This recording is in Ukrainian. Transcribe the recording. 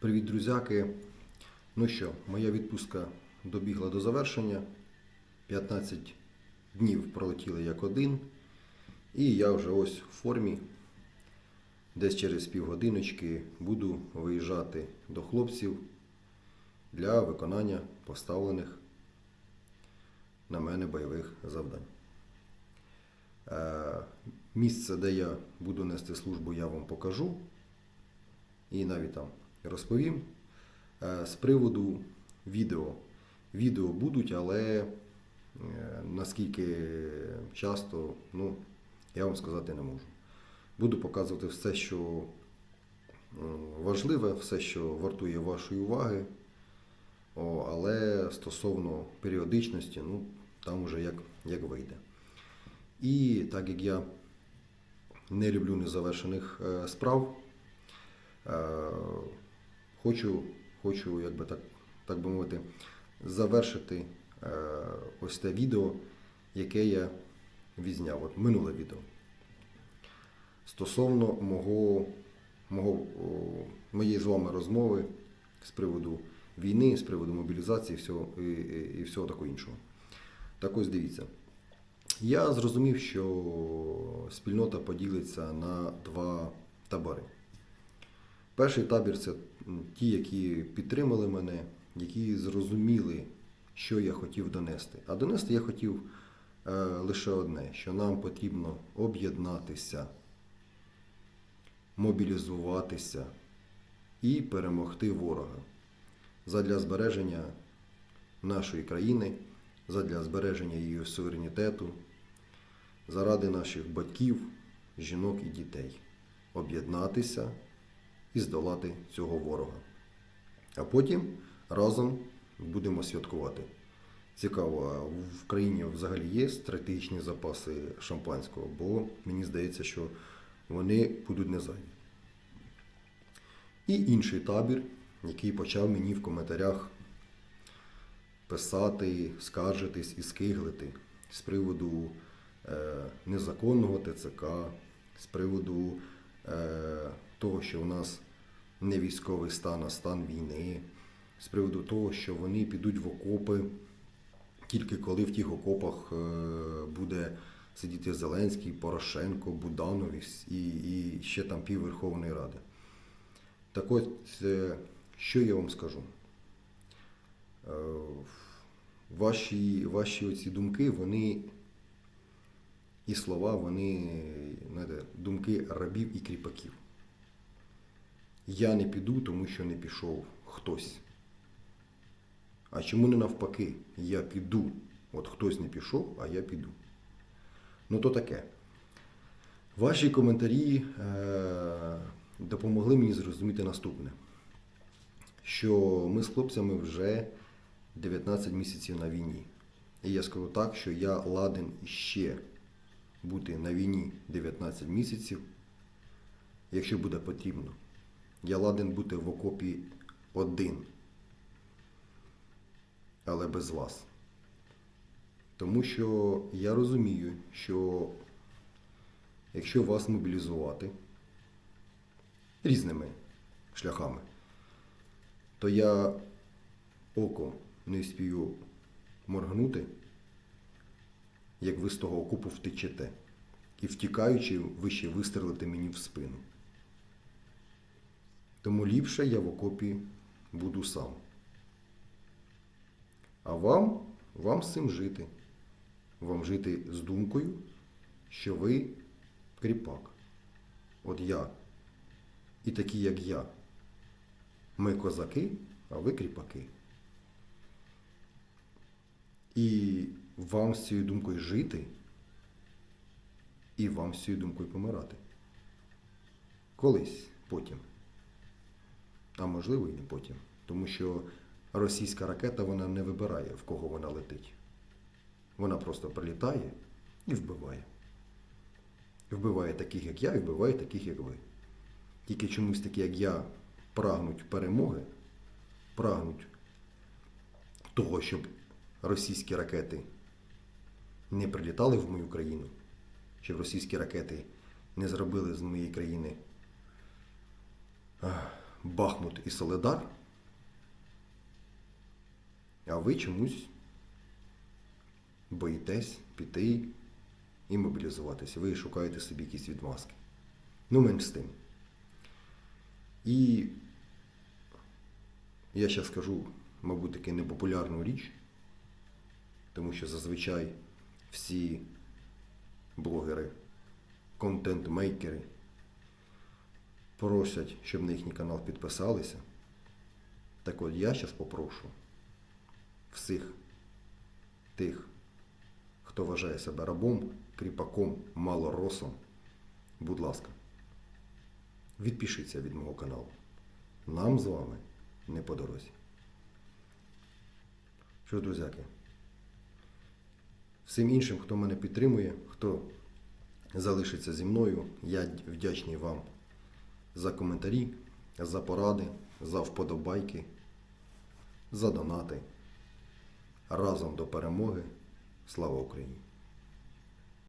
Привіт, друзяки. Ну що, моя відпустка добігла до завершення. 15 днів пролетіли як один. І я вже ось в формі. Десь через півгодиночки буду виїжджати до хлопців для виконання поставлених на мене бойових завдань. Е, Місце, де я буду нести службу, я вам покажу і навіть там розповім. Е, З приводу відео. Відео будуть, але е, наскільки часто, ну, я вам сказати не можу. Буду показувати все, що важливе, все, що вартує вашої уваги. О, але стосовно періодичності, ну, там вже як, як вийде. І так як я не люблю незавершених е, справ, Е, Хочу, хочу як би так, так би мовити, завершити е, ось те відео, яке я відзняв, от минуле відео. Стосовно мого, мого, о, моєї з вами розмови з приводу війни, з приводу мобілізації всього, і, і, і всього такого іншого. Так ось дивіться. Я зрозумів, що спільнота поділиться на два табори. Перший табір це ті, які підтримали мене, які зрозуміли, що я хотів донести. А донести я хотів е, лише одне: що нам потрібно об'єднатися, мобілізуватися і перемогти ворога задля збереження нашої країни, задля збереження її суверенітету, заради наших батьків, жінок і дітей. Об'єднатися і здолати цього ворога. А потім разом будемо святкувати. Цікаво, в країні взагалі є стратегічні запаси шампанського, бо мені здається, що вони будуть не зайві. І інший табір, який почав мені в коментарях писати, скаржитись і скиглити з приводу е, незаконного ТЦК, з приводу е, того, що у нас не військовий стан, а стан війни, з приводу того, що вони підуть в окопи тільки коли в тих окопах е, буде сидіти Зеленський, Порошенко, Буданов і, і, ще там пів Верховної Ради. Так от, е, що я вам скажу? Е, Ваші, ваші оці думки, вони і слова, вони знаєте, думки рабів і кріпаків. Я не піду, тому що не пішов хтось. А чому не навпаки? Я піду. От хтось не пішов, а я піду. Ну то таке. Ваші коментарі е- допомогли мені зрозуміти наступне: що ми з хлопцями вже 19 місяців на війні. І я скажу так, що я ладен ще бути на війні 19 місяців, якщо буде потрібно. Я ладен бути в окопі один, але без вас. Тому що я розумію, що якщо вас мобілізувати різними шляхами, то я оком не спію моргнути, як ви з того окопу втечете, і втікаючи, ви ще вистрелите мені в спину. Тому ліпше я в окопі буду сам. А вам, вам з цим жити. Вам жити з думкою, що ви кріпак. От я. І такі, як я. Ми козаки, а ви кріпаки. І вам з цією думкою жити, і вам з цією думкою помирати. Колись потім. А можливо і не потім. Тому що російська ракета вона не вибирає, в кого вона летить. Вона просто прилітає і вбиває. Вбиває таких, як я, і вбиває таких, як ви. Тільки чомусь такі, як я, прагнуть перемоги, прагнуть того, щоб російські ракети не прилітали в мою країну, щоб російські ракети не зробили з моєї країни Бахмут і Соледар, а ви чомусь боїтесь піти і мобілізуватися. Ви шукаєте собі якісь відмазки. Ну, менш з тим. І я зараз скажу, мабуть, таки непопулярну річ, тому що зазвичай всі блогери, контент-мейкери просять, щоб на їхній канал підписалися. Так от я зараз попрошу всіх тих, хто вважає себе рабом, кріпаком, малоросом, будь ласка, відпишіться від мого каналу. Нам з вами не по дорозі. Що, друзяки, всім іншим, хто мене підтримує, хто залишиться зі мною, я вдячний вам за коментарі, за поради, за вподобайки, за донати. Разом до перемоги. Слава Україні!